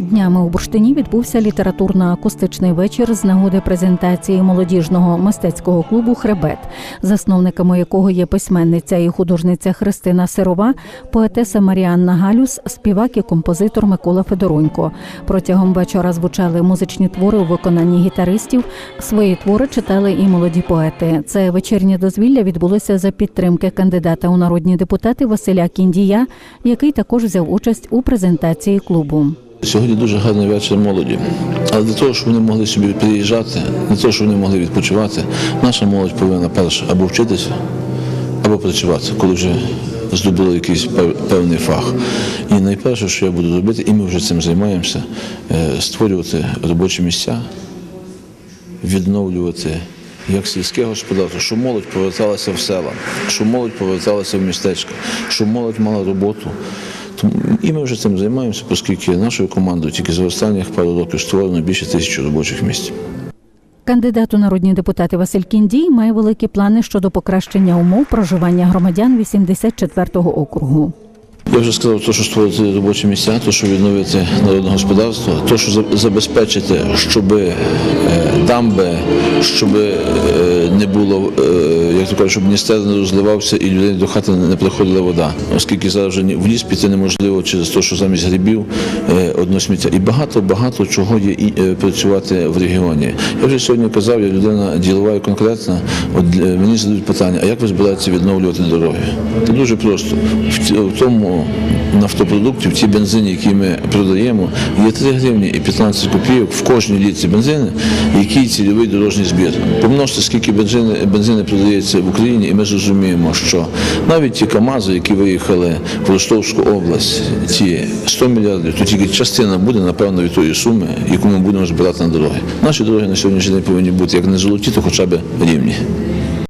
Днями у Бурштині відбувся літературно-акустичний вечір з нагоди презентації молодіжного мистецького клубу Хребет, засновниками якого є письменниця і художниця Христина Сирова, поетеса Маріанна Галюс, співак і композитор Микола Федоронько. Протягом вечора звучали музичні твори у виконанні гітаристів. Свої твори читали і молоді поети. Це вечірнє дозвілля відбулося за підтримки кандидата у народні депутати Василя Кіндія, який також взяв участь у презентації клубу. Сьогодні дуже гарний вечір молоді. Але для того, щоб вони могли собі приїжджати, для того, щоб вони могли відпочивати, наша молодь повинна перше або вчитися, або працювати, коли вже здобули якийсь певний фах. І найперше, що я буду робити, і ми вже цим займаємося, е, створювати робочі місця, відновлювати як сільське господарство, щоб молодь поверталася в села, щоб молодь поверталася в містечка, щоб молодь мала роботу. І ми вже цим займаємося, оскільки нашою командою тільки за останніх пару років створено більше тисячі робочих місць. Кандидат у народні депутати Василь Кіндій має великі плани щодо покращення умов проживання громадян 84-го округу. Я вже сказав, то, що створити робочі місця, то, що відновити народне господарство, то, що забезпечити, щоб е, дамби, щоб е, не було, е, як то кажуть, щоб Дністер не розливався і людей до хати не приходила вода. Оскільки зараз вже в ліс піти неможливо через те, що замість грибів е, одно сміття. І багато багато чого є і е, працювати в регіоні. Я вже сьогодні казав, я людина ділова і конкретна. От е, мені задають питання, а як ви збираєтеся відновлювати дороги? Це дуже просто. В, тому нафтопродукті, в тій бензині, який ми продаємо, є 3 гривні і 15 копійок в кожній літрі бензину, який цільовий дорожній збір. Помножте, скільки бензини, бензини продається в Україні, і ми зрозуміємо, що навіть ті КАМАЗи, які виїхали в Ростовську область, ті 100 мільярдів, то тільки частина буде, напевно, від тої суми, яку ми будемо збирати на дороги. Наші дороги на сьогоднішній день повинні бути як не золоті, то хоча б рівні.